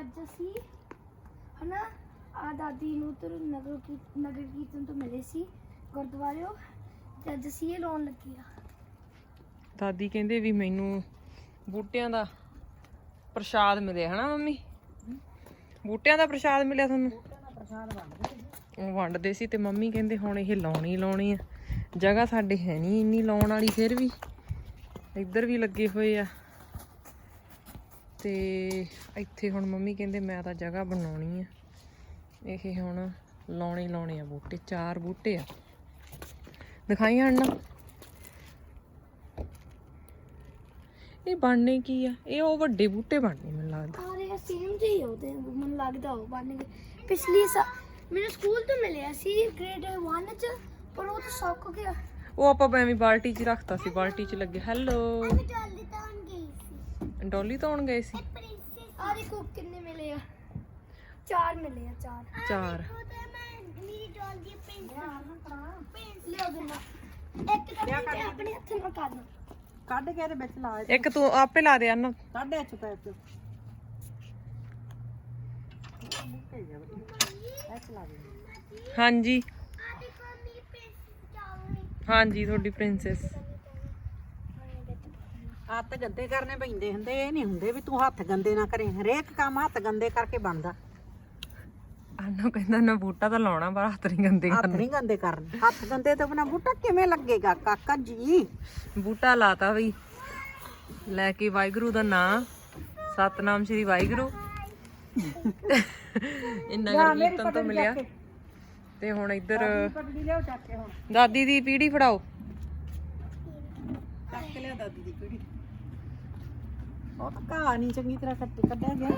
ਅੱਜ ਅਸੀਂ, ਹਨਾ ਆ ਦਾਦੀ ਨੂੰ ਤੇ ਨਗਰ ਕੀ ਨਗਰ ਕੀਰਤਨ ਤੋਂ ਮਿਲੇ ਸੀ, ਗੁਰਦੁਆਰਿਓ, ਤੇ ਅੱਜ ਅਸੀਂ ਇਹ ਲਾਉਣ ਲੱਗੇ ਆ। ਦਾਦੀ ਕਹਿੰਦੇ ਵੀ ਮੈਨੂੰ ਬੂਟਿਆਂ ਦਾ ਪ੍ਰਸ਼ਾਦ ਮਿਲਿਆ, ਹਨਾ ਮੰਮੀ? ਬੂਟਿਆਂ ਦਾ ਪ੍ਰਸ਼ਾਦ ਮਿਲਿਆ ਤੁਹਾਨੂੰ? ਉਹ ਵੰਡਦੇ ਸੀ ਤੇ ਮੰਮੀ ਕਹਿੰਦੇ ਹੁਣ ਇਹ ਲਾਉਣੀ ਲਾਉਣੀ ਆ। ਜਗ੍ਹਾ ਸਾਡੇ ਹੈ ਨਹੀਂ ਇੰਨੀ ਲਾਉਣ ਵਾਲੀ, ਫਿਰ ਵੀ ਇੱਧਰ ਵੀ ਲੱਗੇ ਹੋਏ ਆ। ਤੇ ਇੱਥੇ ਹੁਣ ਮੰਮੀ ਕਹਿੰਦੇ ਮੈਂ ਤਾਂ ਜਗ੍ਹਾ ਬਣਾਉਣੀ ਆ। ਇਹ ਹੁਣ ਲਾਉਣੇ ਲਾਉਣੇ ਆ ਬੂਟੇ ਚਾਰ ਬੂਟੇ ਆ। ਦਿਖਾਈ ਹਣ ਇਹ ਬਣਨੇ ਕੀ ਆ? ਇਹ ਉਹ ਵੱਡੇ ਬੂਟੇ ਬਣਨੇ ਮੈਨੂੰ ਲੱਗਦਾ। ਸਾਰੇ ਸੇਮ ਜਿਹੇ ਉਹਦੇ ਮੈਨੂੰ ਲੱਗਦਾ ਉਹ ਬਣ ਗਏ ਪਿਛਲੀ ਸਾ ਮੈਨੂੰ ਸਕੂਲ ਤੋਂ ਮਿਲਿਆ ਸੀ ਗ੍ਰੇਡ 1 ਚ ਪਰ ਉਹ ਤਾਂ ਸੁੱਕ ਗਿਆ। ਉਹ ਆਪਾਂ ਐਵੇਂ ਬਾਲਟੀ 'ਚ ਰੱਖਤਾ ਸੀ ਬਾਲਟੀ 'ਚ ਲੱਗੇ। ਹੈਲੋ ਡੋਲੀ ਤੋਂ ਆਉਣ ਗਏ ਸੀ? ਆ ਦੇਖੋ ਕਿੰਨੇ ਮਿਲੇ ਆ। ਚਾਰ ਮਿਲੇ ਆ ਚਾਰ। ਚਾਰ। ਮੇਰੀ ਡੋਲ ਦੀ ਪਿੰਸ ਲਿਓ ਦਿਨਾ ਇੱਕ ਤਾਂ ਮੈਂ ਆਪਣੇ ਹੱਥ ਨਾਲ ਕਰਨਾ ਕੱਢ ਕੇ ਇਹਦੇ ਵਿੱਚ ਲਾ ਇੱਕ ਤੂੰ ਆਪੇ ਲਾ ਦੇ ਅਨ। ਕੱਢ ਇਹ ਚੁਕਾ ਹਾਂਜੀ। ਹਾਂਜੀ ਤੁਹਾਡੀ ਪ੍ਰਿੰਸੈਸ। ਹੱਥ ਗੰਦੇ ਕਰਨੇ ਪੈਂਦੇ ਹੁੰਦੇ ਇਹ ਨਹੀਂ ਹੁੰਦੇ ਵੀ ਤੂੰ ਹੱਥ ਗੰਦੇ ਨਾ ਕਰੇ। ਹਰੇਕ ਕੰਮ ਹੱਥ ਗੰਦੇ ਕਰਕੇ ਬਣਦਾ। ਅਨੂ ਕਹਿੰਦਾ ਨਾ ਬੂਟਾ ਤਾਂ ਲਾਉਣਾ ਪਰ ਹੱਥ ਨਹੀਂ ਗੰਦੇ ਹੱਥ ਕਰਨੇ। ਨਹੀਂ ਗੰਦੇ ਕਰਨੇ। ਹੱਥ ਗੰਦੇ ਤੋਂ ਬਿਨਾ ਬੂਟਾ ਕਿਵੇਂ ਲੱਗੇਗਾ? ਕਾਕਾ ਜੀ। ਬੂਟਾ ਲਾਤਾ ਵੀ ਲੈ ਕੇ ਵਾਹਿਗੁਰੂ ਦਾ ਨਾਮ ਸਤਨਾਮ ਸ੍ਰੀ ਵਾਹਿਗੁਰੂ। ਇਹ ਨਗਰ ਕੀਰਤਨ ਤੋਂ ਮਿਲਿਆ। ਤੇ ਹੁਣ ਇੱਧਰ ਪਟੜੀ ਲਿਆਓ ਚੱਕ ਕੇ ਹੁਣ। ਦਾਦੀ ਦੀ ਪੀੜੀ ਫੜਾਓ। ਚੱਕ ਕੇ ਲਿਆ ਦਾਦੀ ਦੀ ਪੀੜੀ। ਉਹ ਤਾਂ ਘਾਹ ਨਹੀਂ ਚੰਗੀ ਤਰ੍ਹਾਂ ਕੱਟ ਕੱਢਿਆ ਗਿਆ।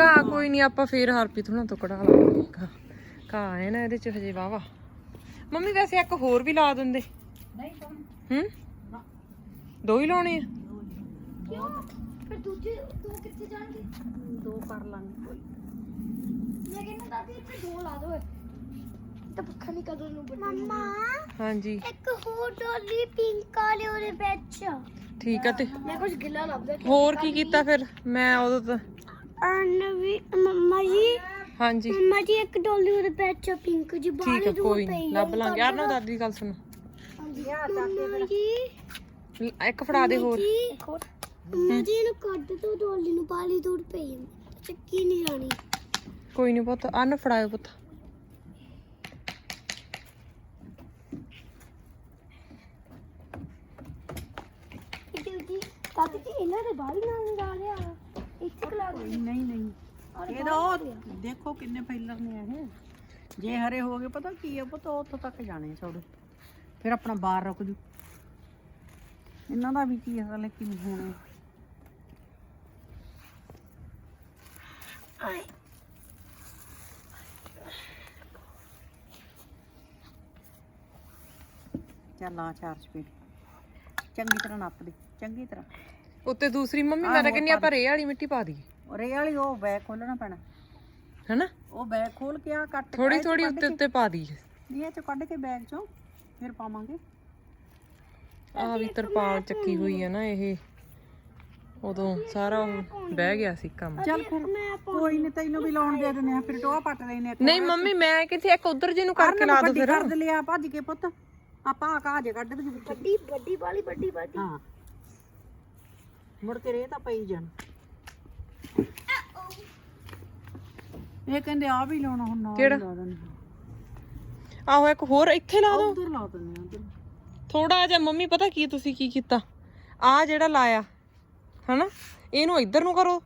ਘਾਹ ਕੋਈ ਨਹੀਂ ਆਪਾਂ ਫੇਰ ਹਰਪ੍ਰੀਤ ਹੁਣਾਂ ਤੋਂ ਕਢਾ ਲਾਂਗੇ। ਘਾਹ। ਘਾਹ ਹੈ ਨਾ ਇਹਦੇ ਚ ਹਜੇ ਵਾਵਾ ਮੰਮੀ ਵੈਸੇ ਇੱਕ ਹੋਰ ਵੀ ਲਾ ਦਿੰਦੇ। ਨਹੀਂ ਤਾਂ ਹੂੰ? ਦੋ ਹੀ ਲਾਉਣੇ ਆ। ਕਿਉਂ? ਫਿਰ ਦੂਜੇ ਦੋ ਕਿੱਥੇ ਜਾਣਗੇ? ਦੋ ਕਰ ਲਾਂਗੇ ਕੋਈ। ਮੈਂ ਕਹਿੰਦਾ ਦਾਦੀ ਇੱਥੇ ਦੋ ਲਾ ਦੋ ਤਾਂ ਪੱਖਾ ਨਹੀਂ ਕਦੋਂ ਨੂੰ ਮੰਮਾ ਹਾਂਜੀ। ਇੱਕ ਹੋਰ ਡੋਲੀ ਪਿੰਕ ਵਾਲੇ ਉਹਦੇ ਵਿੱਚ। ਠੀਕ ਆ ਤੇ ਮੈਂ ਕੁਝ ਗਿੱਲਾ ਲੱਭਦਾ। ਹੋਰ ਕੀ ਕੀਤਾ ਫਿਰ? ਮੈਂ ਉਦੋਂ ਤਾਂ ਅਨਵੀ ਮੰਮਾ ਜੀ ਹਾਂਜੀ। ਮੰਮਾ ਜੀ ਇੱਕ ਡੋਲੀ ਉਹਦੇ ਵਿੱਚ ਪਿੰਕ ਜੀ ਠੀਕ ਆ ਦੂਰ ਕੋਈ ਨਹੀਂ ਲੱਭ ਲਾਂਗੇ। ਯਾਰ ਨਾ ਦਾਦੀ ਦੀ ਗੱਲ ਸੁਣੋ। ਮੰਮਾ ਜੀ ਲ- ਇੱਕ ਫੜਾ ਦੇ ਹੋਰ। ਜੀ ਮੰਮਾ ਜੀ ਇਹਨੂੰ ਕੱਢ ਦੋ ਡੋਲੀ ਨੂੰ ਬਾਹਲੀ ਦੂਰ ਪਈ ਚੱਕੀ ਨਹੀਂ ਜਾਣੀ। ਕੋਈ ਨਹੀਂ ਪੁੱਤ ਅੰਨ ਫੜਾਇਓ ਪੁੱਤ। ਜੀ ਦਾਦੀ ਜੀ ਇਹਨਾਂ ਦੇ ਬਾਹਲੀ ਨਾਲ ਲਗਾ ਲਿਆ ਇੱਥੇ ਖਲਾ ਦੋ ਨਹੀਂ ਨਹੀਂ। ਇਹਦਾ ਉਹ ਦੇਖੋ ਕਿੰਨੇ ਫੈਲਰ ਨੇ ਇਹ। ਜੇ ਹਰੇ ਹੋ ਗਏ ਪਤਾ ਕੀ ਆ ਪਤਾ ਉੱਥੋਂ ਤੱਕ ਜਾਣੇ ਛੋੜੇ ਫਿਰ ਆਪਣਾ ਬਾਹਰ ਰੁਕ ਜੂ ਇਹਨਾਂ ਦਾ ਵੀ ਕੀ ਹਾਲ ਹੈ ਕਿ ਹੋਣਾ। ਆਏ ਚੱਲ ਆ ਚਾਰ ਚਪੇੜ ਚੰਗੀ ਤਰ੍ਹਾਂ ਨੱਪ ਦੇ। ਚੰਗੀ ਤਰ੍ਹਾਂ। ਉੱਤੇ ਦੂਸਰੀ ਮੰਮੀ ਮੈਂ ਤਾਂ ਕਹਿੰਦੀ ਆਪਾਂ ਰੇਹ ਵਾਲੀ ਮਿੱਟੀ ਪਾ ਦਈਏ। ਔਰ ਇਹ ਵਾਲੀ ਉਹ ਬੈਗ ਖੋਲਣਾ ਪੈਣਾ। ਹੈਨਾ? ਉਹ ਬੈਗ ਖੋਲ ਕੇ ਆ ਕੱਟ ਥੋੜੀ ਥੋੜੀ ਉੱਤੇ ਉੱਤੇ ਪਾ ਦਈਏ। ਨਹੀਂ ਇਹ ਚ ਕੱਢ ਕੇ ਬੈਗ ਚੋਂ ਫਿਰ ਪਾਵਾਂਗੇ। ਆਹ ਵੀ ਤਰਪਾਲ ਚੱਕੀ ਹੋਈ ਹੈ ਨਾ ਇਹ। ਉਦੋਂ ਸਾਰਾ ਉਹ ਬਹਿ ਗਿਆ ਸੀ ਕੰਮ। ਚੱਲ ਫਿਰ ਕੋਈ ਨਹੀਂ ਤੈਨੂੰ ਵੀ ਲਾਉਣ ਦੇ ਦਿੰਦੇ ਆ ਫਿਰ ਟੋਆ ਪੱਟ ਲੈਨੇ ਆ ਨਹੀਂ ਮੰਮੀ ਮੈਂ ਕਿੱਥੇ ਇੱਕ ਉਧਰ ਜੇ ਨੂੰ ਕਰਕੇ ਲਾ ਦੋ ਫਿਰ। ਕਰ ਲਿਆ ਭੱਜ ਕੇ ਪੁੱਤ। ਆਪਾਂ ਆ ਕਾਜ ਕੱਢ ਦੇ ਵਿੱਚ ਵੱਡੀ ਵੱਡੀ ਵਾਲੀ ਵੱਡੀ ਵੱਡੀ ਹਾਂ। ਮੁੜ ਕੇ ਰੇ ਤਾਂ ਪਈ ਜਾਣ। ਇਹ ਕਹਿੰਦੇ ਆ ਵੀ ਲਾਉਣਾ ਹੁਣ ਨਾਲ ਕਿਹੜਾ? ਲਾ ਦਿੰਦੇ ਆਹੋ ਇੱਕ ਹੋਰ ਇੱਥੇ ਲਾ ਦੋ। ਉਧਰ ਲਾ ਦਿੰਦੇ ਆ ਉਧਰ। ਥੋੜਾ ਜਿਹਾ ਮੰਮੀ ਪਤਾ ਕੀ ਤੁਸੀਂ ਕੀ ਕੀਤਾ? ਆ ਜਿਹੜਾ ਲਾਇਆ ਹਨਾ? ਇਹਨੂੰ ਇੱਧਰ ਨੂੰ ਕਰੋ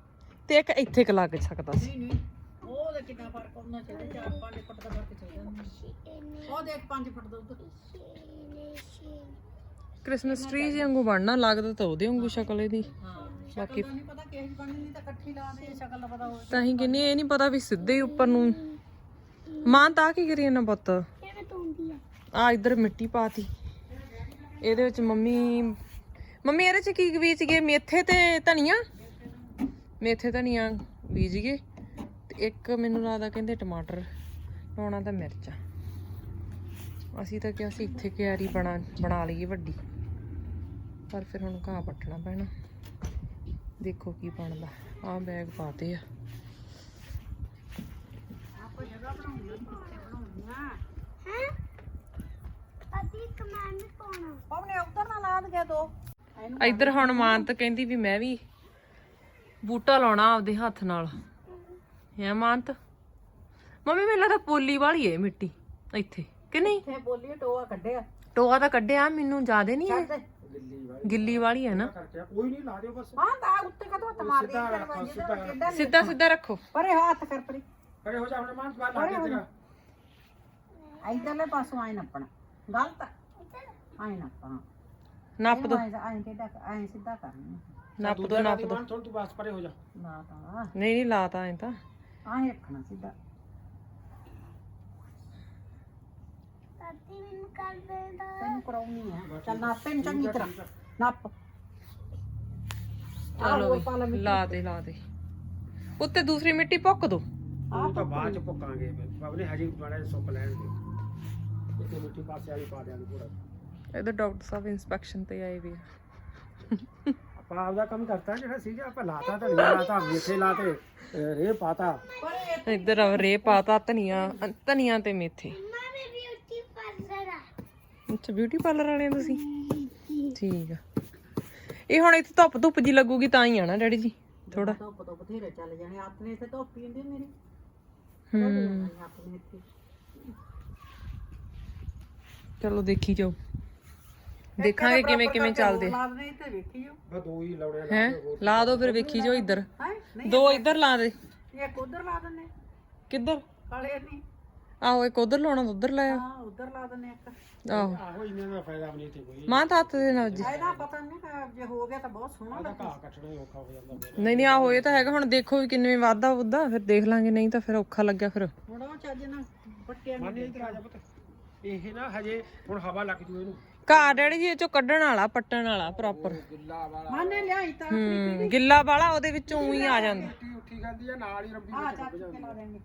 ਤੇ ਇੱਕ ਇੱਥੇ ਕ ਲੱਗ ਸਕਦਾ ਸੀ। ਨਹੀਂ ਨਹੀਂ। ਉਹਦੇ ਕਿੰਨਾ ਫ਼ਰਕ ਉਹਨਾਂ ਚਾਹੀਦਾ 4-5 ਫੁੱਟ ਦਾ ਫ਼ਰਕ ਚਾਹੀਦਾ ਉਹ ਦੇਖ 5 ਫੁੱਟ ਦਾ ਉਧਰ। ਕ੍ਰਿਸਮਸ ਟ੍ਰੀ ਵਾਂਗੂ ਬਣਨਾ ਲੱਗਦਾ ਤਾਂ ਉਹਦੇ ਵਾਂਗੂ ਸ਼ਕਲ ਇਹਦੀ। ਬਾਕੀ ਨਹੀਂ ਪਤਾ ਕਿਹੋ ਜਿਹੀ ਬਣਨੀ ਨਹੀਂ ਤਾਂ ਇਕੱਠੀ ਲਾ ਦੇ ਸ਼ਕਲ ਦਾ ਪਤਾ ਹੋਵੇ ਤਾਂ ਹੀ ਕਹਿੰਨੀ ਇਹ ਨਹੀਂ ਪਤਾ ਵੀ ਸਿੱਧੇ ਹੀ ਉੱਪਰ ਨੂੰ। ਮਾਂ ਤਾਂ ਕੀ ਕਰੀ ਨਾ ਪੁੱਤ? ਆ ਇੱਧਰ ਮਿੱਟੀ ਪਾਤੀ। ਇਹਦੇ ਵਿੱਚ ਮੰਮੀ ਮੰਮੀ ਇਹਦੇ ਚ ਕੀ ਬੀਜ ਗਏ? ਮੇਥੇ ਤੇ ਧਨੀਆ? ਮੇਥੇ ਧਨੀਆ ਬੀਜ ਗਏ। ਤੇ ਇੱਕ ਮੈਨੂੰ ਲੱਗਦਾ ਕਹਿੰਦੇ ਟਮਾਟਰ ਲਾਉਣਾ ਤਾਂ ਮਿਰਚਾਂ। ਅਸੀਂ ਤਾਂ ਕਿਹਾ ਸੀ ਇੱਥੇ ਕਿਆਰੀ ਬਣਾ ਬਣਾ ਲਈਏ ਵੱਡੀ। ਪਰ ਫਿਰ ਹੁਣ ਘਾਹ ਪੱਟਣਾ ਪੈਣਾ। ਦੇਖੋ ਕੀ ਬਣਦਾ। ਆ ਬੈਗ ਪਾਤੇ ਆ। ਆਪਾਂ ਜਗ੍ਹਾ ਬਣਾਉਣੀ ਆ ਬਣਾਉਣੀ ਆ ਹੈ। ਅਸੀਂ ਕਮਾਂਡ ਪਾਉਣਾ। ਉਹਨੇ ਉੱਧਰ ਨਾ ਲਾ ਦਗੇ ਦੋ। ਇਹਨੂੰ ਇੱਧਰ ਹੁਣ ਮਾਨਤ ਕਹਿੰਦੀ ਵੀ ਮੈਂ ਵੀ ਬੂਟਾ ਲਾਉਣਾ ਆਪਦੇ ਹੱਥ ਨਾਲ। ਹੈ ਮਾਨਤ? ਮੰਮੀ ਮੈਨੂੰ ਲੱਗਦਾ ਪੋਲੀ ਵਾਲੀ ਏ ਮਿੱਟੀ। ਇੱਥੇ। ਕਿ ਨਹੀਂ? ਇੱਥੇ ਬੋਲੀਏ ਟੋਆ ਕੱਢਿਆ। ਟੋਆ ਤਾਂ ਕੱਢਿਆ ਮੈਨੂੰ ਜ਼ਿਆਦੇ ਨਹੀਂ ਹੈ। ਛੱਡ ਗਿੱਲੀ ਵਾਲੀ ਹੈ ਨਾ। ਕੋਈ ਨਹੀਂ ਲਾ ਦਿਓ ਬਸ। ਹਾਂ ਤਾਂ ਉੱਤੇ ਕਦੋਂ ਹੱਥ ਮਾਰਦੀ ਹੈ ਜਿਹਦਾ ਸਿੱਧਾ ਸਿੱਧਾ ਰੱਖੋ। ਪਰੇ ਹੱਥ ਕਰ ਪਰੇ। ਅਰੇ ਹੋ ਜਾ ਹੁਣ ਮਾਨ ਬਾਹਰ ਲਾ ਦੇ ਤੇਰਾ। ਇਧਰਲੇ ਪਾਸੋਂ ਆਏ ਨੱਪਣਾ। ਗਲਤ ਆਏ ਨੱਪਣਾ। ਨੱਪ ਦੋ। ਆਏ ਟੇਡਾ ਆਏ ਸਿੱਧਾ ਕਰਨਾ ਨੱਪ ਦੋ ਨੱਪ ਦੋ ਤੂੰ ਬਸ ਪਰੇ ਹੋ ਜਾ। ਲਾ ਤਾਂ। ਨਹੀਂ ਨਹੀਂ ਲਾਤਾ ਐ ਤਾਂ। ਆਏ ਰੱਖਣਾ ਸਿੱਧਾ। ਦਾਦੀ ਮੈਨੂੰ ਕਰ ਦੇਦਾ ਤੈਨੂੰ ਕਰਾਉਣੀ ਹੈ ਚੱਲ ਨੱਪ ਇਹਨੂੰ ਚੰਗੀ ਤਰ੍ਹਾਂ। ਨੱਪ। ਚਲੋ ਵੀ ਲਾ ਦੇ ਲਾ ਦੇ। ਉੱਤੇ ਦੂਸਰੀ ਮਿੱਟੀ ਭੁੱਕ ਦੋ। ਉਹ ਤਾਂ ਬਾਅਦ ਚ ਭੁੱਕਾਂਗੇ ਬਾਬਨੇ ਹਜੇ ਬੜਾ ਸੁੱਕ ਲੈਣ ਦੇ। ਇੱਥੇ ਮਿੱਟੀ ਪਾਸੇ ਵਾਲੀ ਪਾ ਦਿਆਂਗੇ ਪੂਰਾ ਇਹਦੇ ਡਾਕਟਰ ਸਾਹਿਬ ਇਨਸਪੈਕਸ਼ਨ ਤੇ ਆਏ ਵੀ ਆ। ਆਪਾਂ ਆਪਦਾ ਕੰਮ ਕਰਤਾ ਜਿਹੜਾ ਸੀਗਾ ਆਪਾਂ ਲਾਤਾ ਧਨੀਆ ਲਾਤਾ ਮੇਥੇ ਲਾਤੇ ਰੇ ਪਾਤਾ। ਇੱਧਰ ਰੇ ਪਾਤਾ ਧਨੀਆ ਧਨੀਆ ਤੇ ਮੇਥੇ ਮਾਮੇ ਬਿਊਟੀ ਪਾਰਲਰ ਆ ਅੱਛਾ ਬਿਊਟੀ ਪਾਰਲਰ ਵਾਲੇ ਆ ਤੁਸੀਂ ਠੀਕ ਆ। ਇਹ ਹੁਣ ਇੱਥੇ ਧੁੱਪ ਧੁੱਪ ਜੀ ਲੱਗੂਗੀ ਤਾਂ ਹੀ ਆ ਨਾ ਡੈਡੀ ਜੀ ਥੋੜਾ ਧੁੱਪ ਤੋਂ ਬਥੇਰੇ ਚੱਲ ਜਾਣੇ ਆਪਣੇ ਇੱਥੇ ਧੁੱਪ ਹੀ ਹੁੰਦੀ ਮੇਰੀ। ਹੂੰ। ਆਪਣੇ ਇੱਥੇ। ਚਲੋ ਦੇਖੀ ਜਾਓ। ਦੇਖਾਂਗੇ ਕਿਵੇਂ ਕਿਵੇਂ ਚੱਲਦੇ ਲਾ ਦੇ ਤੇ ਵੇਖੀ ਜੋ ਬਸ ਦੋ ਹੀ ਲਾਉਣੇ ਹੈ? ਲਾ ਦੋ ਫਿਰ ਵੇਖੀ ਜਾਓ ਇੱਧਰ। ਦੋ ਇੱਧਰ ਲਾ ਦੇ। ਇੱਕ ਉਧਰ ਲਾ ਦਿੰਨੇ ਕਿੱਧਰ? ਕਾਲੇ ਨਹੀਂ। ਆਹੋ ਇੱਕ ਉਧਰ ਲਾਉਣਾ ਤਾਂ ਉਧਰ ਲਾਇਆ। ਹਾਂ ਉਧਰ ਲਾ ਦਿੰਨੇ ਇੱਕ। ਆਹੋ। ਆਹੋ ਇਹਨਾਂ ਦਾ ਫਾਇਦਾ ਵੀ ਨਹੀਂ ਤੇ ਕੋਈ। ਮਾਂ ਤਾਂ ਹੱਥ ਦੇ ਨਾਲ ਜੀ। ਇਹਦਾ ਪਤਾ ਨਹੀਂ ਕਿ ਜੇ ਹੋ ਗਿਆ ਤਾਂ ਬਹੁਤ ਸੋਹਣਾ ਲੱਗਦਾ। ਘਾਹ ਕੱਟਣਾ ਹੀ ਔਖਾ ਹੋ ਜਾਂਦਾ ਫਿਰ। ਨਹੀਂ ਨਹੀਂ ਆਹੋ ਇਹ ਤਾਂ ਹੈਗਾ ਹੁਣ ਦੇਖੋ ਵੀ ਕਿੰਨੇ ਵਾਧਾ ਵੁੱਧਾ ਫਿਰ ਦੇਖ ਲਾਂਗੇ ਨਹੀਂ ਤਾਂ ਫਿਰ ਔਖਾ ਲੱਗਿਆ ਫਿਰ। ਹੁਣ ਉਹ ਚੱਜ ਨਾਲ ਪੱਟਿਆ ਮਾਨੇ ਇਧਰ ਆ ਜਾ ਪੁੱਤ। ਇਹ ਨਾ ਹਜੇ ਹੁਣ ਹਵਾ ਲੱਗ ਜੂ ਇਹਨੂੰ। ਘਾਹ ਡੈਡੀ ਜੀ ਇਹ ਚੋਂ ਕੱਢਣ ਵਾਲਾ ਪੱਟਣ ਵਾਲਾ ਪ੍ਰੋਪਰ ਗਿੱਲਾ ਵਾਲਾ। ਮਾਨੇ ਲਿਆਈ ਤਾਂ ਹੂੰ ਗਿੱਲਾ ਵਾਲਾ ਉਹਦੇ ਵਿੱਚੋਂ ਉਹੀ ਆ ਜਾਂਦਾ। ਉੱਠੀ ਜਾਂਦੀ ਆ ਨਾਲ ਹੀ ਰੰਬੀ ਆ ਵਿੱਚ ਚੱਕ ਡੁੱਬ ਕੇ ਜਾਂਦੀ ਲਾ ਆ ਦੇਂਗੇ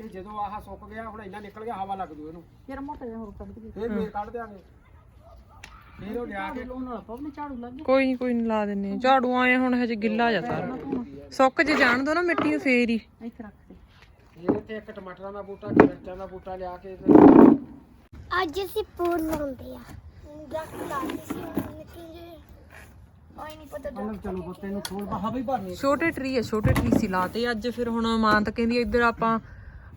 ਤੇ ਜਦੋਂ ਆਹ ਸੁੱਕ ਗਿਆ ਹੁਣ ਇੰਨਾ ਨਿਕਲ ਗਿਆ ਹਵਾ ਲੱਗ ਜੂ ਇਹਨੂੰ ਫਿਰ ਮੋਟੇ ਜਿਹਾ ਹੋਰ ਕੱਢ ਦਈਏ। ਫਿਰ ਫੇਰ ਕੱਢ ਦਿਆਂਗੇ। ਫਿਰ ਉਹ ਲਿਆ ਕੇ ਲੋਨ ਵਾਲਾ ਪਵਨੇ ਝਾੜੂ ਲੱਗ ਗਿਆ ਕੋਈ ਨਹੀਂ ਕੋਈ ਨਹੀਂ ਲਾ ਦਿੰਨੇ ਆ। ਝਾੜੂ ਆਏ ਹੁਣ ਹਜੇ ਗਿੱਲਾ ਜਾ ਸਾਰਾ। ਸੁੱਕ ਜੇ ਜਾਣ ਦੋ ਨਾ ਮਿੱਟੀ ਨੂੰ ਫੇਰ ਹੀ। ਇੱਥੇ ਰੱਖ ਦੇ। ਇਹਦੇ ਤੇ ਇੱਕ ਟਮਾਟਰਾਂ ਦਾ ਬੂਟਾ ਮਿਰਚਾਂ ਦਾ ਬੂਟਾ ਲਿਆ ਕੇ ਤੇ ਅੱਜ ਅਸੀਂ ਪੂਰ ਲਾਉਂਦੇ ਆ। ਡੱਕ ਲਾਉਂਦੇ ਸੀ ਨਿੱਕੀ ਜਿਹੀ ਆਈ ਨਹੀਂ ਪਤਾ ਚਲੋ ਚਲੋ ਪੁੱਤ ਇਹਨੂੰ ਖੋਲ ਬਾਹਾਂ ਵੀ ਭਰਨੀ ਛੋਟੇ ਟਰੀ ਆ ਛੋਟੇ ਟਰੀ ਸੀ ਲਾਤੇ ਅੱਜ ਫਿਰ ਹੁਣ ਮਾਂ ਤਾਂ ਕਹਿੰਦੀ ਇੱਧਰ ਆਪਾਂ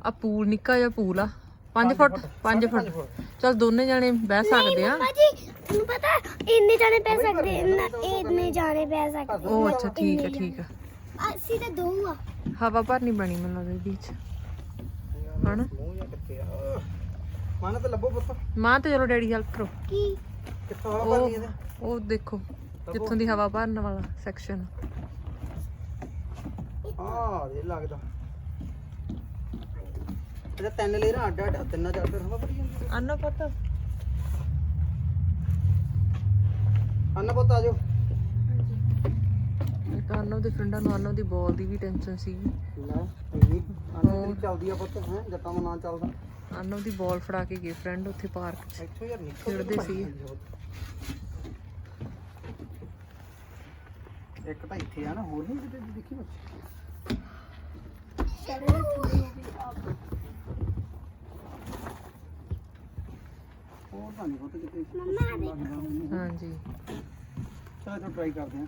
ਆ ਪੂਲ ਨਿੱਕਾ ਜਿਹਾ ਪੂਲ ਆ। 5 ਫੁੱਟ 5 ਫੁੱਟ। ਚਲ ਦੋਨੇ ਜਾਣੇ ਬਹਿ ਸਕਦੇ ਆ। ਜੀ ਤੁਹਾਨੂੰ ਪਤਾ ਇੰਨੇ ਜਾਣੇ ਪੈ ਸਕਦੇ ਇੰਨਾ- ਜਾਣੇ। ਪੈ ਸਕਦੇ। ਉਹ ਅੱਛਾ ਠੀਕ ਹੈ ਠੀਕ ਹੈ। ਅਸੀਂ ਤਾਂ ਦੋ ਆ। ਹਵਾ ਭਰਨੀ ਬਣੀ ਮੈਨੂੰ ਲੱਗਦਾ ਇਹਦੇ ਵਿੱਚ। ਆ? ਮਨ ਤਾਂ ਲੱਭੋ ਪੁੱਤ। ਮਾਂ ਤੇ ਚਲੋ ਡੈਡੀ ਹੈਲਪ ਕਰੋ। ਕੀ? ਕਿੱਥੋਂ ਉਹ ਉਹ ਦੇਖੋ ਜਿੱਥੋਂ ਦੀ ਹਵਾ ਭਰਨ ਵਾਲਾ ਸੈਕਸ਼ਨ ਆ ਇਹ ਲੱਗਦਾ। ਇਹਦਾ ਤਿੰਨ ਲੇਅਰਾਂ ਅੱਡ ਅੱਡ ਤਿੰਨਾਂ ਚਾਰ ਫਿਰ ਹਵਾ ਭਰੀ ਜਾਂਦੀ ਅੰਨਾ ਪਤਾ। ਅੰਨ ਪੁੱਤ ਆ ਜਾਓ। ਇੱਕ ਅਨੋ ਦੇ ਫਰੈਂਡਾਂ ਨੂੰ ਅਨੋ ਦੀ ਬਾਲ ਦੀ ਵੀ ਟੈਨਸ਼ਨ ਸੀ। ਲੈ ਇੰਨੀ ਅੰਨ ਚੱਲਦੀ ਆ ਪੁੱਤ ਹੈ ਜੱਟਾਂ ਦਾ ਨਾਂ ਚੱਲਦਾ। ਅਨੋ ਦੀ ਬਾਲ ਫੜਾ ਕੇ ਗਏ ਫਰੈਂਡ ਉੱਥੇ ਪਾਰਕ 'ਚ। ਇੱਥੋਂ ਯਾਰ ਨਿਕਲ ਖੇਡਦੇ ਸੀ। ਇੱਕ ਤਾਂ ਇੱਥੇ ਆ ਨਾ ਹੋਰ ਨਹੀਂ ਕਿਤੇ ਦੇਖੀ ਬੱਚੇ? ਹੋਰ ਤਾਂ ਨਹੀਂ ਪਤਾ ਕਿਤੇ ਹਾਂਜੀ। ਚਲੋ ਤਾਂ ਟਰਾਈ ਕਰਦੇ ਹਾਂ।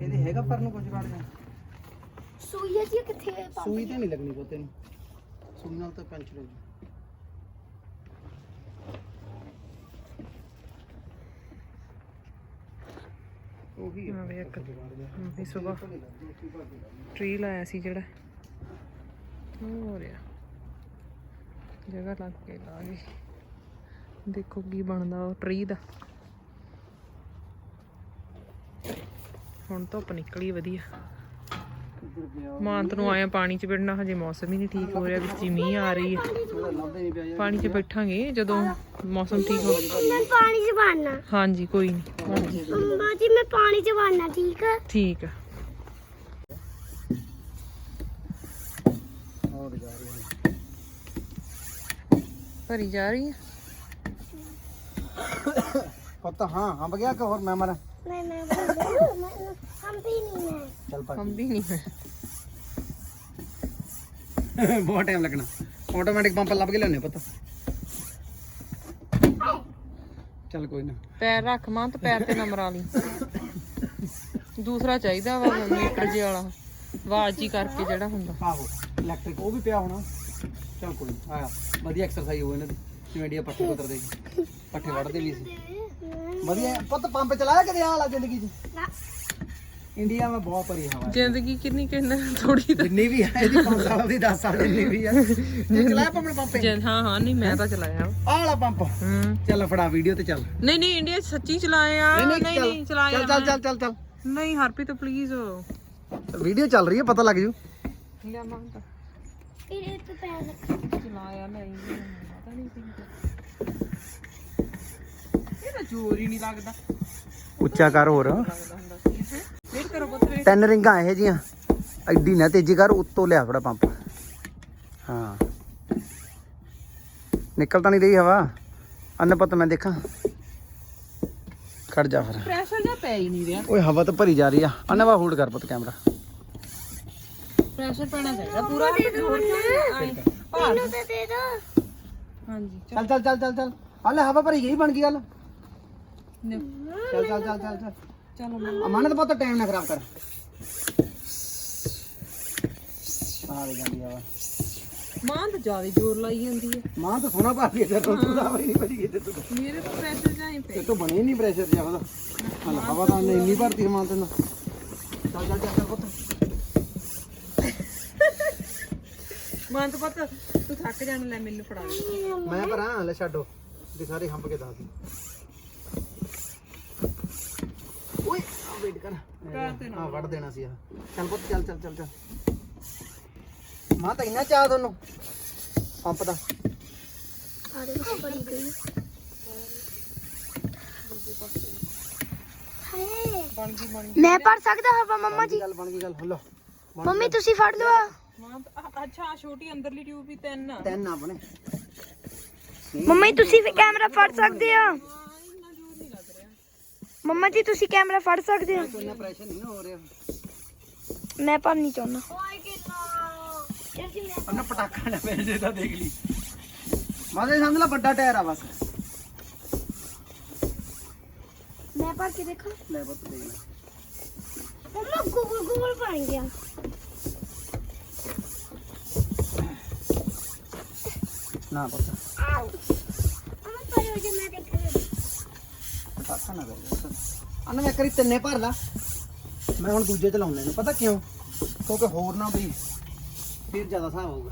ਇਹਦੇ ਹੈਗਾ ਪਰ ਨੂੰ ਕੁਝ ਵੜ ਜਾ ਸੂਈਆ ਜੀ ਕਿੱਥੇ ਹੈ ਸੂਈ ਤਾਂ ਨਹੀਂ ਲੱਗਣੀ ਪੋਤੇ ਨੂੰ। ਸੂਈ ਨਾਲ ਤਾਂ ਪੈਂਚਰ ਹੋ ਜੂ ਉਹੀ ਹਾਂ ਵੀ ਇੱਕ ਵੀ ਸਵੇਰ ਟ੍ਰੀ ਲਾਇਆ ਸੀ ਜਿਹੜਾ। ਹੋ ਰਿਹਾ ਜਗ੍ਹਾ ਲੱਗ ਕੇ ਲਾ ਗਏ। ਦੇਖੋ ਕੀ ਬਣਦਾ ਉਹ ਟ੍ਰੀ ਦਾ। ਹੁਣ ਧੁੱਪ ਨਿਕਲੀ ਵਧੀਆ। ਮਾਂਤ ਨੂੰ ਆਇਆ ਪਾਣੀ 'ਚ ਬੈਠਣਾ ਹਜੇ ਮੌਸਮ ਹੀ ਨਹੀਂ ਠੀਕ ਹੋ ਰਿਹਾ ਵਿੱਚ ਮੀਂਹ ਆ ਰਹੀ ਹੈ। ਪਾਣੀ 'ਚ ਬੈਠਾਂਗੇ ਜਦੋਂ ਮੌਸਮ ਠੀਕ ਹੋ ਮੈਂ ਪਾਣੀ 'ਚ ਵੜਨਾ ਹਾਂਜੀ ਕੋਈ ਨਹੀਂ। ਹਾਂਜੀ ਅੰਮਾ ਜੀ ਮੈਂ ਪਾਣੀ 'ਚ ਵੜਨਾ ਠੀਕ ਹੈ? ਠੀਕ ਆ ਹੋਰ ਜਾ ਰਹੀ ਹੈ ਭਰੀ ਜਾ ਰਹੀ ਹੈ ਪਤਾ ਹਾਂ ਹੰਬ ਗਿਆ ਕਿ ਹੋਰ ਮੈਂ ਮਰ नहीं मैं मैं- हम भी नहीं है ਚੱਲ ਪਾ ਹਮ ਵੀ ਨਹੀਂ ਹੈ ਬਹੁਤ ਟਾਈਮ ਲੱਗਣਾ ਆਟੋਮੈਟਿਕ ਪੰਪ ਲੱਭ ਕੇ ਲਿਆਉਣੇ ਪਤਾ ਚੱਲ ਕੋਈ ਨਾ ਪੈਰ ਰੱਖ ਮਾਂ ਤੇ ਪੈਰ ਤੇ ਨੰਬਰ ਵਾਲੀ ਦੂਸਰਾ ਚਾਹੀਦਾ ਵਾ ਮੀਟਰ ਜੇ ਵਾਲਾ ਆਵਾਜ਼ ਜੀ ਕਰਕੇ ਜਿਹੜਾ ਹੁੰਦਾ ਆਹੋ ਇਲੈਕਟ੍ਰਿਕ ਉਹ ਵੀ ਪਿਆ ਹੋਣਾ ਚੱਲ ਕੋਈ ਨੀ, ਆਇਆ ਵਧੀਆ ਐਕਸਰਸਾਈਜ਼ ਹੋਊ ਇਹਨਾਂ ਦੀ ਜਿਵੇਂ ਇੰਡੀਆ ਪੱਠੇ ਕੁਤਰਦੇ ਸੀ ਪੱਠੇ ਵੱਢਦੇ ਵੀ ਸੀ। ਵਧੀਆ ਪੁੱਤ ਪੰਪ ਚਲਾਇਆ ਕਦੇ ਆਲਾ ਜ਼ਿੰਦਗੀ 'ਚ? ਇੰਡੀਆ ਮੈਂ ਬਹੁਤ ਭਰੀ ਹਵਾ ਹੈ। ਜ਼ਿੰਦਗੀ ਕਿੰਨੀ ਕਿੰਨਾ ਥੋੜੀ ਜਿੰਨੀ ਵੀ ਹੈ ਇਹਦੀ 5 ਸਾਲ ਦੀ 10 ਸਾਲ ਜਿੰਨੀ ਵੀ ਆ। ਜੇ ਚਲਾਇਆ ਪੰਪ ਪੰਪ? ਜਿੰਦ ਹਾਂ ਹਾਂ ਨਹੀਂ ਮੈਂ ਤਾਂ ਚਲਾਇਆ ਵਾ। ਆਹ ਵਾਲਾ ਪੰਪ? ਹੂੰ। ਚੱਲ ਫੜਾ ਵੀਡੀਓ ਤੇ ਚੱਲ। ਨਹੀਂ ਨਹੀਂ ਇੰਡੀਆ 'ਚ ਸੱਚੀ ਚਲਾਇਆ ਨਹੀਂ ਨਹੀਂ ਚਲਾਇਆ ਚੱਲ ਚੱਲ ਚੱਲ ਚੱਲ ਚੱਲ। ਨਹੀਂ ਹਰਪ੍ਰੀਤ ਪਲੀਜ਼ ਵੀਡੀਓ ਚੱਲ ਰਹੀ ਹੈ ਪਤਾ ਲੱਗ ਜੂ। ਲਿਆ ਮਾਂ ਫਿਰ ਇਹ ਤੋਂ ਪੈਰ ਰੱਖੋ। ਚਲਾਇਆ ਮੈਂ ਇਹ ਪਤਾ ਨਹੀਂ ਪਿੰਕ ਇਹ ਤਾਂ ਜ਼ੋਰ ਹੀ ਨਹੀਂ ਲੱਗਦਾ। ਉੱਚਾ ਕਰ ਹੋਰ। ਲੱਗਦਾ ਕਰ ਲਿਆ ਪੰਪ। ਹਾਂ। ਨਿਕਲ ਤਾਂ ਨਹੀਂ ਰਹੀ ਹਵਾ। ਅਨਪਤ ਮੈਂ ਦੇਖਾਂ। ਖੜ ਤਾਂ ਭਰੀ ਜਾ ਰਹੀ ਆ। ਅਨਵਾ ਹੋਲਡ ਕਰ ਪੁੱਤ ਕੈਮਰਾ ਪ੍ਰੈਸ਼ਰ ਪੈਣਾ ਚਾਹੀਦਾ ਪੂਰਾ। ਦੇ ਦੋ ਮੈਨੂੰ ਤੇ ਦੇ ਦੋ। ਹਾਂਜੀ ਚੱਲ। ਚੱਲ ਚੱਲ ਚੱਲ ਚੱਲ ਹਲੇ ਹਵਾ ਭਰੀ ਗਈ ਬਣ ਗਈ ਗੱਲ। ਚੱਲ ਚੱਲ ਚੱਲ ਚੱਲ ਚੱਲ। ਚਲੋ ਅਮਾਨਤ ਪੁੱਤ ਟਾਈਮ ਨਾ ਖਰਾਬ ਕਰ। ਸਾਰੇ ਜਾਂਦੀ ਆ। ਮਾਂ ਤਾਂ ਜ਼ਿਆਦਾ ਜ਼ੋਰ ਲਾਈ ਜਾਂਦੀ ਹੈ ਮਾਂ ਤਾਂ ਸੋਨਾ ਪਾ ਕੇ ਜਦੋਂ ਤੂੰ। ਦਾ ਨਹੀਂ ਭਰੀ ਕਿਤੇ ਤੂੰ। ਮੇਰੇ ਕੋਲ ਪ੍ਰੈਸ਼ਰ ਜਾਈ ਪਈ ਤੇ ਤੂੰ ਬਣੇ ਨਹੀਂ ਪ੍ਰੈਸ਼ਰ ਜ਼ਿਆਦਾ ਹਵਾ ਤਾਂ ਇੰਨੀ ਭਰਤੀ ਮਾਂ ਤੈਨੂੰ। ਚੱਲ ਚੱਲ ਚੱਲ ਪੁੱਤ। ਮੰਤ ਮੈਂ ਭਰਾ ਦਾ। ਮੈਂ ਸਕਦਾ ਹਾਂ ਮੰਮਾ ਜੀ? ਮੰਮੀ ਤੁਸੀਂ ਫੜ ਲਓ। ਮਾਂ ਤਾਂ ਆਹ, ਅੱਛਾ ਆਹ ਛੋਟੀ ਅੰਦਰਲੀ ਟਿਊਬ ਵੀ ਤਿੰਨ ਆ। ਤਿੰਨ ਆਪਣੇ ਮੰਮੀ ਤੁਸੀਂ ਵੀ ਕੈਮਰਾ ਫੜ ਸਕਦੇ ਹੋ? ਮੰਮਾ ਜੀ ਤੁਸੀਂ ਕੈਮਰਾ ਫੜ ਸਕਦੇ ਹੋ? ਇੰਨਾ ਪ੍ਰੈਸ਼ਰ ਨਹੀਂ ਨਾ ਹੋ ਰਿਹਾ। ਮੈਂ ਪਰ ਨਹੀਂ ਚਾਹੁੰਦਾ ਅੰਨਾ ਪਟਾਕਾ ਨਾ ਮੇਰੇ ਜੇ ਤਾਂ ਦੇਖ ਲਈ। ਮਾਦੇ ਸਮਝ ਲੈ ਵੱਡਾ ਟਾਇਰ ਆ ਬਸ। ਮੈਂ ਪਰ ਕੇ ਦੇਖਾਂ। ਲੈ ਪੁੱਤ ਦੇਖ ਲੈ। ਮੰਮਾ ਗੂਗਲ ਗੂਗਲ ਬਣ ਗਿਆ। ਨਾ ਪੁੱਤ ਆਉ ਅਮਨ ਪਰ ਹੋ ਜਾ ਮੈਂ ਦੇਖਾਂ ਪਟਾਕਾ ਨਾ ਕਰ ਅੰਨਾ ਮੈਂ ਕਰੀ ਤਿੰਨੇ ਭਰ ਲਾ ਮੈਂ ਹੁਣ ਦੂਜੇ ਚ ਲਾਉਂਦੇ ਨੇ ਪਤਾ ਕਿਉਂ ਕਿਉਂਕਿ ਹੋਰ ਨਾ ਵੀ ਫਿਰ ਜ਼ਿਆਦਾ ਹਿਸਾਬ ਹੋਊਗਾ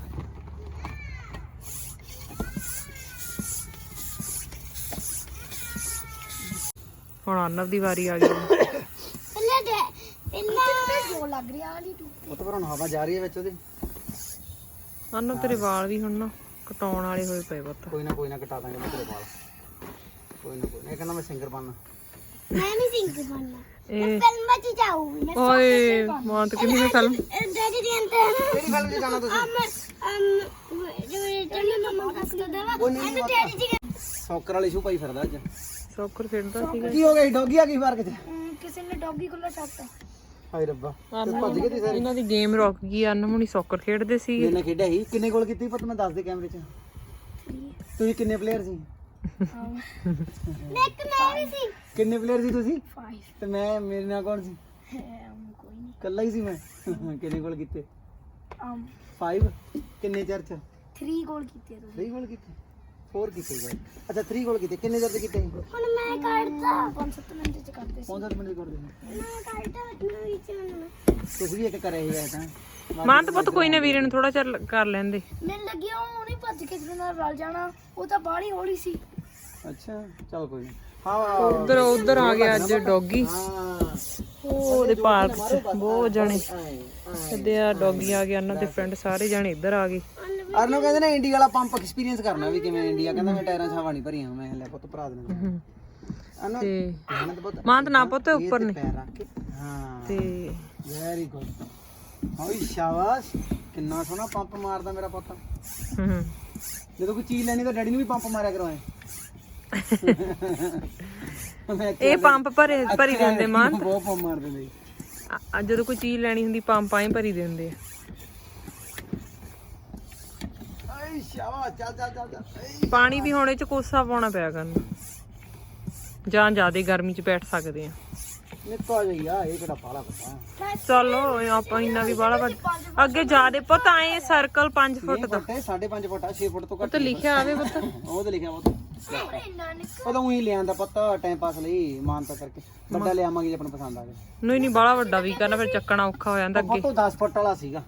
ਹੁਣ ਅਨਵ ਦੀ ਵਾਰੀ ਆ ਗਈ ਪਹਿਲਾਂ ਦੇ ਪਹਿਲਾਂ ਜੋ ਲੱਗ ਰਿਹਾ ਆਲੀ ਟੂ ਉਹ ਤਾਂ ਪਰ ਹੁਣ ਹਵਾ ਜਾ ਰਹੀ ਹੈ ਵਿੱਚ ਉਹਦੇ। ਅਨਵ ਤੇਰੇ ਵਾਲ ਵੀ ਹੁਣ ਨਾ। ਕਟਾਉਣ ਵਾਲੇ ਹੋਏ ਪਏ ਪੁੱਤ। ਕੋਈ ਨਾ ਕੋਈ ਨਾ ਕਟਾ ਦਾਂਗੇ ਤੇਰੇ ਵਾਲ ਕੋਈ ਨਾ ਕੋਈ ਨਾ। ਇਹ ਕਹਿੰਦਾ ਮੈਂ ਸਿੰਗਰ ਬਣਨਾ। ਮੈਂ ਨਹੀਂ ਸਿੰਗ ਬਣਨਾ। ਇਹ ਫਿਲਮ ਵਿੱਚ ਜਾਊਂਗੀ। ਮੈਂ ਓਏ ਮਾਂ ਤਾਂ ਕਿੰਨੀ ਫਿਲਮ ਡੈਡੀ ਦੀ ਅੰਦਰ। ਕਿਹੜੀ ਫਿਲਮ 'ਚ ਜਾਣਾ ਤੁਸੀਂ? ਅਮ ਅਮ ਜੋ ਤੈਨੂੰ ਮੰਮਾ ਦੱਸਦਾ ਵਾ ਉਹ ਨਹੀਂ ਅੰਦਰ ਡੈਡੀ ਜੀ ਸੌਕਰ ਵਾਲੀ ਸ਼ੂ ਪਾਈ ਫਿਰਦਾ ਅੱਜ। ਸੌਕਰ ਖੇਡਦਾ ਸੀਗਾ। ਕੀ ਹੋ ਗਿਆ ਡੌਗੀ ਆ ਗਈ ਪਾਰਕ 'ਚ। ਕਿਸੇ ਨੇ ਡੌਗੀ ਕੋਲ ਚੱਕਤਾ ਹਾਏ ਰੱਬਾ। ਅਨਮੋਲ ਭੱਜ ਗਏ ਤੀ ਸਾਰੇ? ਇਹਨਾਂ ਦੀ ਗੇਮ ਰੁਕ ਗਈ ਅਨਮੋਨੀ ਸੌਕਰ ਖੇਡਦੇ ਸੀ। ਮੈਨੇ ਖੇਡਿਆ ਸੀ। ਕਿੰਨੇ ਗੋਲ ਕੀਤੀ ਪਤਾ ਮੈਂ ਦੱਸ ਦੇ ਕੈਮਰੇ 'ਚ? ਤੁਸੀਂ ਕਿੰਨੇ ਪਲੇਅਰ ਸੀ? ਮੈਂ ਇੱਕ ਮੈਂ ਵੀ ਸੀ। ਕਿੰਨੇ ਪਲੇਅਰ ਸੀ ਤੁਸੀਂ? 5 ਤੇ ਮੈਂ ਮੇਰੇ ਨਾਲ ਕੌਣ ਸੀ? ਕੋਈ ਨਹੀਂ। ਕੱਲਾ ਹੀ ਸੀ ਮੈਂ? ਕਿੰਨੇ ਗੋਲ ਕੀਤੇ? ਅਮ 5 ਕਿੰਨੇ ਚਰ 'ਚ? 3 ਗੋਲ ਕੀਤੇ ਤੁਸੀਂ। 3 ਗੋਲ ਕੀਤੇ? 4 ਕੀਤੇ ਗਏ ਅੱਛਾ 3 ਗੋਲ ਕੀਤੇ। ਕਿੰਨੇ 'ਚ ਕੀਤੇ? ਹੁਣ ਮੈਂ ਕੱਢਦਾ 5-7 ਮਿੰਟ ਚ ਕਰਦੇ ਸੀ। 5 ਮਿੰਟ ਕਰਦੇ ਮੈਂ ਕੱਢਦਾ ਮੈਂ ਵਿੱਚ ਮੈਂ ਤੁਸੀਂ ਵੀ ਇੱਕ ਕਰਿਆ ਹੀ ਹੈ ਤਾਂ। ਮਾਂ ਤਾਂ ਪੁੱਤ ਕੋਈ ਨਾ ਵੀਰੇ ਨੂੰ ਥੋੜਾ ਚਿਰ ਕਰ ਲੈਂਦੇ। ਮੈਨੂੰ ਲੱਗਿਆ ਉਹ ਨਹੀਂ ਭੱਜ ਕੇ ਜਿਹਦੇ ਨਾਲ ਰਲ ਜਾਣਾ। ਉਹ ਤਾਂ ਬਾਹਲੀ ਹੌਲੀ ਸੀ। ਅੱਛਾ ਚਲ ਕੋਈ ਨਹੀਂ ਹਾਂ ਉਧਰ ਉਧਰ ਆ ਗਿਆ ਅੱਜ ਡੌਗੀ। ਹਾਂ। ਉਹ ਉਹਦੇ ਪਾਰਕ ਬਹੁਤ ਜਣੇ। ਤੇ ਆ ਡੌਗੀ ਆ ਗਿਆ ਉਹਨਾਂ ਦੇ ਫਰੈਂਡ ਸਾਰੇ ਜਣੇ ਇੱਧਰ ਆ ਗਏ। ਅਰਨੋ ਕਹਿੰਦੇ ਨਾ ਇੰਡੀਆ ਵਾਲਾ ਪੰਪ ਐਕਸਪੀਰੀਅੰਸ ਕਰਨਾ ਵੀ ਕਿਵੇਂ ਇੰਡੀਆ ਕਹਿੰਦਾ ਮੈਂ ਟਾਇਰਾਂ ਹਵਾ ਨਹੀਂ ਭਰੀ ਹਾਂ ਮੈਂ ਲੈ ਪੁੱਤ ਭਰਾ ਦੇਣਾ। ਅਰਨੋ ਤੇ ਮਾਂ ਤਾਂ ਨਾ ਪੁੱਤ ਉੱਪਰ ਨੇ। ਪੈਰ ਰੱਖ ਕੇ। ਹਾਂ। ਤੇ ਵੈਰੀ ਗੁੱਡ ਹੋਈ ਸ਼ਾਬਾਸ਼ ਕਿੰਨਾ ਸੋਹਣਾ ਪੰਪ ਮਾਰਦਾ ਮੇਰਾ ਪੁੱਤ। ਹੂੰ ਜਦੋਂ ਕੋਈ ਚੀਜ਼ ਲੈਣੀ ਤਾਂ ਡੈਡੀ ਨੂੰ ਵੀ ਪੰਪ ਮਾਰਿਆ ਕਰਵਾਏ ਇਹ ਪੰਪ ਭਰੇ ਭਰੀ ਦੇ ਹੁੰਦੇ ਮਾਂ ਬਹੁਤ ਪੰਪ ਮਾਰ ਦਿੰਦੇ। ਆ ਜਦੋਂ ਕੋਈ ਚੀਜ਼ ਲੈਣੀ ਹੁੰਦੀ ਪੰਪ ਆਏ ਭਰੀ ਦੇ ਹੁੰਦੇ ਆ। ਆਈ ਸ਼ਾਬਾਸ਼ ਚੱਲ ਚੱਲ ਚੱਲ ਚੱਲ। ਆਈ। ਪਾਣੀ ਵੀ ਹੁਣ ਇਹ ਚ ਕੋਸਾ ਪਾਉਣਾ ਪਿਆ ਕਰਨਾ। ਜਾਂ ਜਿਆਦੇ ਗਰਮੀ ਚ ਬੈਠ ਸਕਦੇ ਆ। ਨਿੱਕਾ ਜਿਹਾ ਇਹ ਕਿਹੜਾ ਪਾਲਾ ਪਤਾ ਚਲੋ ਆਪਾਂ ਇੰਨਾ ਵੀ ਬਾਹਲਾ ਵੱਡ ਅੱਗੇ ਜਿਆਦੇ ਪਤਾ ਐ ਸਰਕਲ 5 ਫੁੱਟ ਦਾ। ਫੁੱਟ 5.5 ਫੁੱਟ ਆ 6 ਫੁੱਟ ਤੋਂ ਉਹ ਘੱਟ ਤੇ ਲਿਖਿਆ ਆਵੇ ਪੁੱਤ। ਉਹ ਤੇ ਲਿਖਿਆ ਉਹ ਉਹਦਾ ਉਹੀ ਲਿਆਂਦਾ ਪਤਾ ਟਾਈਮ ਪਾਸ ਲਈ ਮਾਨਤਾ ਕਰਕੇ। ਵੱਡਾ ਲਿਆਵਾਂਗੇ ਜੇ ਆਪਾਂ ਨੂੰ ਪਸੰਦ ਆ ਗਿਆ ਨਹੀਂ ਨਹੀਂ ਬਾਹਲਾ ਵੱਡਾ ਵੀ ਕਰਨਾ ਫਿਰ ਚੱਕਣਾ ਔਖਾ ਹੋ ਜਾਂਦਾ ਅੱਗੇ। ਫੋਟੋ 10 ਫੁੱਟ ਵਾਲਾ ਸੀਗਾ।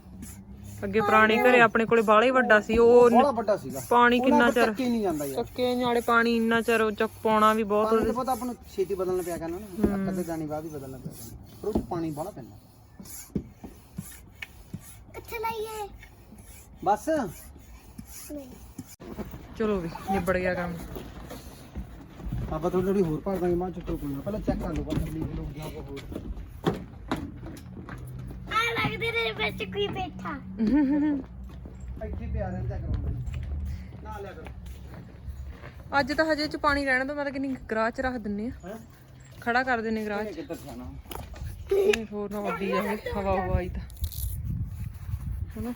ਅੱਗੇ ਪੁਰਾਣੇ ਘਰੇ ਆਪਣੇ ਕੋਲੇ ਬਾਹਲਾ ਹੀ ਵੱਡਾ ਸੀ ਉਹ ਬੜਾ ਵੱਡਾ ਸੀਗਾ। ਪਾਣੀ ਕਿੰਨਾ ਚਿਰ ਚੱਕੇ ਨਹੀਂ ਜਾਂਦਾ ਯਾਰ। ਚੱਕੇ ਨਾਲੇ ਪਾਣੀ ਇੰਨਾ ਚਿਰ ਉਹ ਚੱਕ ਪਾਉਣਾ ਵੀ ਬਹੁਤ ਪਤਾ ਆਪਾਂ ਨੂੰ ਛੇਤੀ ਬਦਲਣਾ ਪਿਆ ਕਰਨਾ ਨਾ। ਅੱਕਰ ਦੇ ਦਾਣੀ ਬਾਅਦ ਹੀ ਬਦਲਣਾ ਪਿਆ ਕਰਨਾ। ਪਰ ਉਹ ਪਾਣੀ ਬੜਾ ਪੈਂਦਾ। ਕਿੱਥੇ ਲਾਈਏ ਬਸ। ਚਲੋ ਵੀ ਨਿਬੜ ਗਿਆ ਕੰਮ। ਆਪਾਂ ਥੋੜੀ ਥੋੜੀ ਹੋਰ ਭਰ ਦਾਂਗੇ ਮਾਂ ਚੁੱਟੋ ਕੋਈ ਨਾ ਪਹਿਲਾਂ ਚੈੱਕ ਕਰ ਲਓ ਬਸ ਲੀਕ ਲੋਕ ਜਾਂ ਕੋਈ ਹੋਰ। ਆ ਲੱਗਦੇ ਤੇਰੇ ਵਿੱਚ ਕੋਈ ਬੈਠਾ ਇੱਥੇ ਪਿਆ ਰਹਿੰਦਾ ਕਰੋ ਨਾ ਲਿਆ ਕਰੋ। ਅੱਜ ਤਾਂ ਹਜੇ ਚ ਪਾਣੀ ਰਹਿਣਾ ਤਾਂ ਮੈਂ ਤਾਂ ਕਿੰਨੀ ਗਰਾਹ ਚ ਰੱਖ ਦਿੰਨੇ ਆ। ਹੈ? ਖੜਾ ਕਰ ਦਿੰਨੇ ਗਰਾਹ ਚ। ਕਿੱਧਰ ਜਾਣਾ? ਇਹ ਹੋਰ ਨਾ ਉੱਡੀ ਜਾਵੇ ਹਵਾ ਹਵਾਈ ਤਾਂ। ਹਨਾ?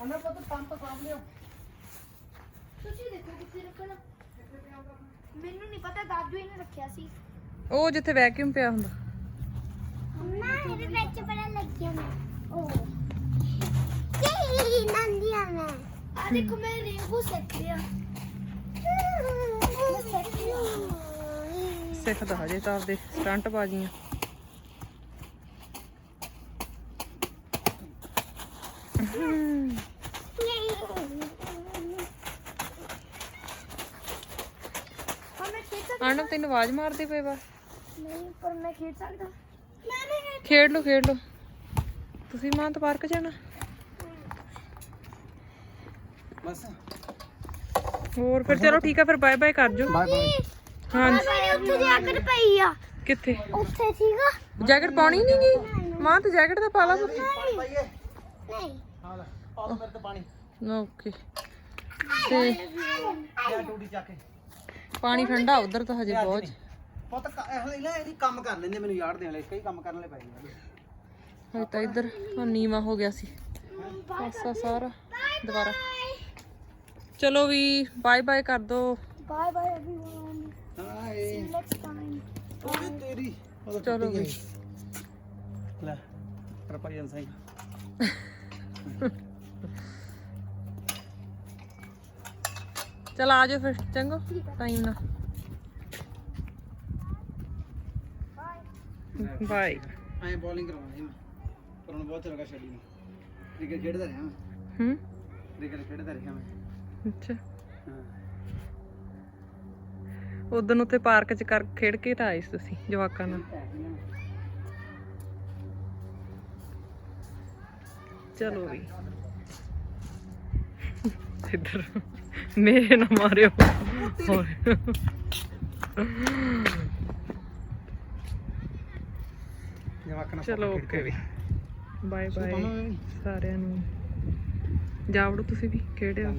ਉਹਨਾਂ ਪਤਾ ਪੰਪ ਸਾਂਭ ਲਿਓ। ਤੁਸੀਂ ਦੇਖੋ ਕਿੱਥੇ ਰੱਖਣਾ। ਮੈਨੂੰ ਨਹੀਂ ਪਤਾ ਦਾਦੂ ਹੀ ਨੇ ਰੱਖਿਆ ਸੀ। ਉਹ ਜਿੱਥੇ ਵੈਕਿਊਮ ਪਿਆ ਹੁੰਦਾ। ਮੰਮਾ ਇਹਦੇ ਵਿੱਚ ਬੜਾ ਲੱਗਿਆ ਮੈਂ। ਉਹ ਕੀ ਨੰਦੀਆਂ ਮੈਂ। ਆ ਦੇਖੋ ਮੈਂ ਰਿੰਗੂ ਸਿੱਖ ਲਿਆ। ਮੈਂ ਸਿੱਖ ਲਿਆ। ਸਿੱਖਦਾ ਹਜੇ ਤਾਂ ਆਪਦੇ ਸਟੰਟ ਬਾਜੀਆਂ। ਹਾਂ ਆਂਡਵ ਤੈਨੂੰ ਆਵਾਜ਼ ਮਾਰਦੇ ਪਏ ਵਾ? ਨਹੀਂ ਪਰ ਮੈਂ ਖੇਡ ਸਕਦਾ। ਮੈਂ ਨਹੀਂ ਖੇਡ ਲੋ ਖੇਡ ਲੋ ਤੁਸੀਂ ਮਾਂ ਤੋਂ ਪਾਰਕ ਜਾਣਾ? ਬਸ। ਹੋਰ ਫਿਰ ਚਲੋ ਠੀਕ ਆ ਫਿਰ ਬਾਏ ਬਾਏ ਕਰ ਜੋ। ਬਾਏ ਬਾਏ ਹਾਂਜੀ। ਮੈਂ ਉੱਥੇ ਜੈਕਟ ਪਈ ਆ। ਕਿੱਥੇ? ਉੱਥੇ ਸੀਗਾ ਜੈਕਟ ਪਾਉਣੀ ਨਹੀਂ ਗਈ ਮਾਂ ਤੇ ਜੈਕਟ ਤਾਂ ਪਾ ਲਾ ਪੁੱਤ। ਨਹੀਂ। ਹਾਂ ਲੈ ਪਾਓ ਮੇਰੇ ਤੇ ਪਾਣੀ। ਓਕੇ। ਤੇ ਟੂਟੀ ਚੱਕ ਕੇ। ਪਾਣੀ ਠੰਡਾ ਉਧਰ ਤਾਂ ਹਜੇ ਬਹੁਤ ਪੁੱਤ ਕ- ਇਹੋ ਜਿਹੇ ਇਹਦੀ ਕੰਮ ਕਰ ਲੈਂਦੇ ਮੈਨੂੰ ਯਾਰ ਦੇਣ ਲਈ ਕਈ ਕੰਮ ਕਰਨ ਲਈ ਪੈ ਜਾਂਦੇ ਹਜੇ ਤਾਂ ਇੱਧਰ ਆਹ ਹੋ ਗਿਆ ਸੀ। ਪਾਸਾ ਸਾਰਾ ਦੁਬਾਰਾ। ਚਲੋ ਵੀ ਬਾਏ ਬਾਏ ਕਰ ਦੋ। Bye bye everyone. ਹਾਏ Next time. ਉਹਦੀ ਉਹ ਤਾਂ ਚਲੋ ਟੁੱਟ ਲੈ ਰਪਾਈਆਂ ਸਿੰਘ ਚਲ ਆ ਜਾਓ ਫਿਰ ਚੰਗੋ? ਟਾਈਮ ਨਾਲ। ਬਾਏ ਐਂ ਬੋਲਿੰਗ ਕਰਾਉਣਾ ਸੀ ਮੈਂ। ਪਰ ਹੁਣ ਬਹੁਤ ਚਿਰ ਹੋ ਗਿਆ ਛੱਡੀ ਨੂੰ। ਕ੍ਰਿਕਟ ਖੇਡਦਾ ਰਿਹਾ ਮੈਂ। ਹੂੰ? ਕ੍ਰਿਕਟ ਖੇਡਦਾ ਰਿਹਾ ਮੈਂ। ਅੱਛਾ। ਹਾਂ। ਉਦੋਂ ਉੱਥੇ ਪਾਰਕ 'ਚ ਕਰ ਖੇਡ ਕੇ ਤਾਂ ਆਏ ਸੀ ਤੁਸੀਂ ਜਵਾਕਾਂ ਨਾਲ। ਚਲੋ ਵੀ। ਇੱਧਰ। ਮੇਰੇ ਨਾ ਮਾਰਿਓ। ਹੋਰ। ਚਲੋ ਓਕੇ ਵੀ ਬਾਏ ਬਾਏ ਸਾਰਿਆਂ ਨੂੰ। ਜਾਵੜੋ ਤੁਸੀਂ ਵੀ ਖੇਡਿਓ।